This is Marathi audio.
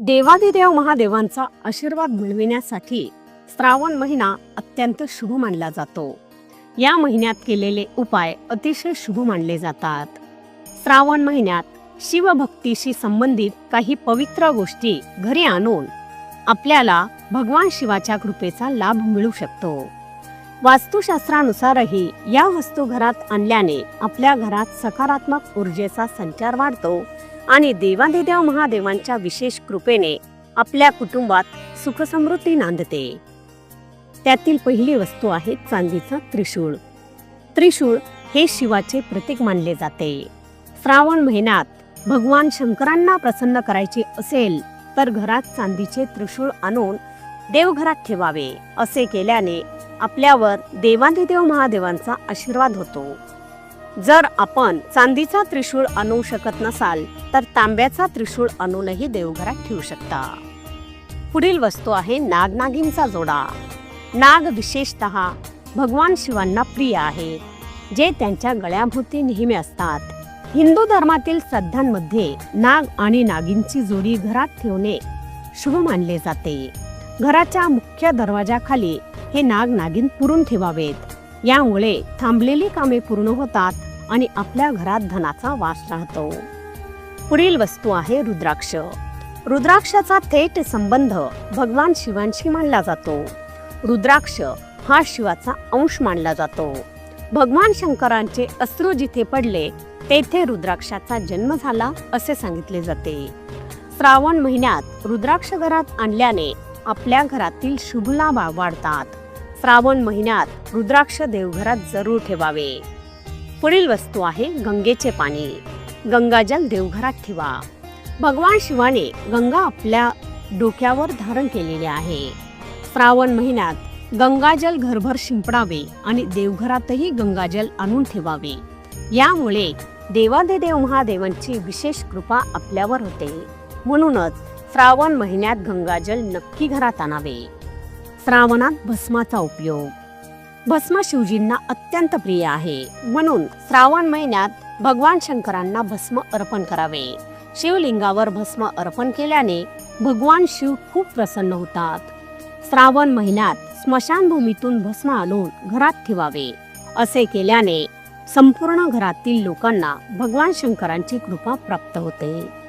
देवादिदेव महादेवांचा आशीर्वाद मिळविण्यासाठी श्रावण महिना अत्यंत शुभ मानला जातो. या महिन्यात केलेले उपाय अतिशय शुभ मानले जातात. श्रावण महिन्यात शिवभक्तीशी संबंधित काही पवित्र गोष्टी घरी आणून आपल्याला भगवान शिवाच्या कृपेचा लाभ मिळू शकतो. वास्तुशास्त्रानुसारही या वस्तू घरात आणल्याने आपल्या घरात सकारात्मक ऊर्जेचा संचार वाढतो. आणि देवादेदेव महादेवांच्या विशेष कृपेने आपल्या कुटुंबात सुखसमृद्धी नांदते. त्यातील पहिली वस्तू आहे चांदीचा त्रिशूळ. त्रिशूळ हे शिवाचे प्रतीक मानले जाते. श्रावण महिन्यात भगवान शंकरांना प्रसन्न करायचे असेल तर घरात चांदीचे त्रिशूळ आणून देवघरात ठेवावे असे केल्याने आपल्यावर देवादिदेव महादेवांचा आशीर्वाद होतो. जर आपण चांदीचा त्रिशूळ आणू शकत नसाल तर तांब्याचा त्रिशूळ आणूनही देवघरात ठेवू शकता. पुढील वस्तू आहे नागनागींचा जोडा. नाग विशेषतः भगवान शिवांना प्रिय आहे जे त्यांच्या गळ्याभोवती नेहमी असतात. हिंदू धर्मातील श्रद्धांमध्ये नाग आणि नागींची जोडी घरात ठेवणे शुभ मानले जाते. घराच्या मुख्य दरवाजाखाली हे नाग नागिन पुरून ठेवावेत. यामुळे थांबलेली कामे पूर्ण होतात आणि आपल्या घरात धनाचा वास राहतो. पुढील वस्तू आहे रुद्राक्ष. रुद्राक्षाचा थेट संबंध भगवान शिवांशी मानला जातो. रुद्राक्ष हा शिवाचा अंश मानला जातो. भगवान शंकरांचे अश्रू जिथे पडले तेथे रुद्राक्षाचा जन्म झाला असे सांगितले जाते. श्रावण महिन्यात रुद्राक्ष घरात आणल्याने आपल्या घरातील शुभ लाभ वाढतात. श्रावण महिन्यात रुद्राक्ष देवघरात जरूर ठेवावे. पुढील वस्तू आहे गंगेचे पाणी. गंगाजल देवघरात ठेवा. भगवान शिवाने गंगा आपल्या डोक्यावर धारण केलेले आहे. श्रावण महिन्यात गंगाजल घरभर शिंपडावे आणि देवघरातही गंगाजल आणून ठेवावे. यामुळे देवादेदेव महादेवांची विशेष कृपा आपल्यावर होते. म्हणूनच श्रावण महिन्यात गंगाजल नक्की घरात आणावे. श्रावणात भस्माचा उपयोग. भस्म शिवजींना अत्यंत प्रिय आहे. म्हणून श्रावण महिन्यात भगवान शंकरांना भस्म अर्पण करावे. शिवलिंगावर भस्म अर्पण केल्याने भगवान शिव खूप प्रसन्न होतात. श्रावण महिन्यात स्मशानभूमीतून भस्म आणून घरात ठेवावे. असे केल्याने संपूर्ण घरातील लोकांना भगवान शंकरांची कृपा प्राप्त होते.